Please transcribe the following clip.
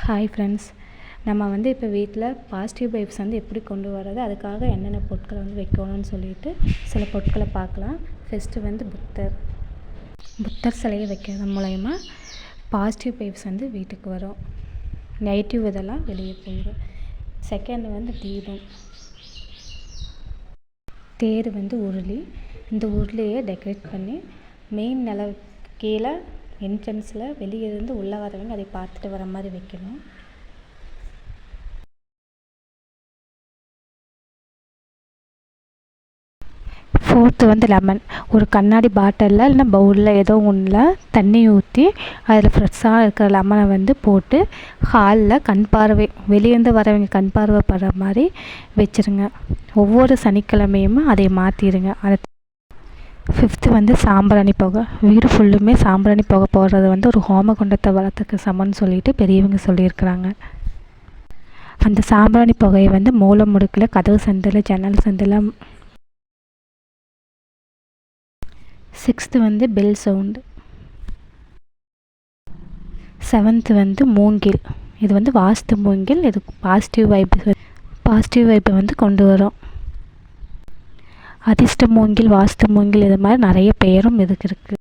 Hi friends நம்ம வந்து இப்போ வீட்டில் பாசிட்டிவ் வைப்ஸ் வந்து எப்படி கொண்டு வர்றது அதுக்காக என்னென்ன பொருட்களை வந்து வைக்கணும்னு சொல்லிட்டு சில பொருட்களை பார்க்கலாம். ஃபஸ்ட்டு வந்து புத்தர். புத்தர் சிலையை வைக்கிறது மூலயமா பாசிட்டிவ் வைப்ஸ் வந்து வீட்டுக்கு வரும். நெகட்டிவ் இதெல்லாம் வெளியே போயிடும் செகண்ட் வந்து தீபம். தேர் வந்து உருளி. இந்த உருளியை டெக்கரேட் பண்ணி மெயின் நில கீழே என்ட்ரன்ஸில் வெளியே இருந்து உள்ளே வரவங்க அதை பார்த்துட்டு வர மாதிரி வைக்கணும். ஃபோர்த்து வந்து லெமன் ஒரு கண்ணாடி பாட்டிலில் இல்லைன்னா பவுலில் ஏதோ ஒன்றில் தண்ணி ஊற்றி அதில் ஃப்ரெஷ்ஷாக இருக்கிற லெமனை வந்து போட்டு ஹாலில் கண் பார்வை வெளியேருந்து வரவங்க கண் பார்வை படுற மாதிரி வச்சுருங்க. ஒவ்வொரு சனிக்கிழமையும் அதை மாற்றிடுங்க அதை ஃபிஃப்த்து வந்து சாம்பிராணி புகை. வீடு ஃபுல்லுமே சாம்பிராணி புகை போடுறது வந்து ஒரு ஹோமகுண்டத்தை வளர்த்துக்கு சமம்னு சொல்லிட்டு பெரியவங்க சொல்லியிருக்கிறாங்க. அந்த சாம்பிராணி புகையை வந்து மூலம் முடுக்கில் கதவு சந்தில் ஜன்னல் சந்தில் சிக்ஸ்த்து வந்து பெல் சவுண்டு செவன்த்து வந்து மூங்கில். இது வந்து வாஸ்து மூங்கில். இது பாசிட்டிவ் வைப் பாசிட்டிவ் வைப்பை வந்து கொண்டு வரும். அதிர்ஷ்ட மூங்கில் வாஸ்து மூங்கில் இது மாதிரி நிறைய பெயரும் இதுக்கு இருக்குது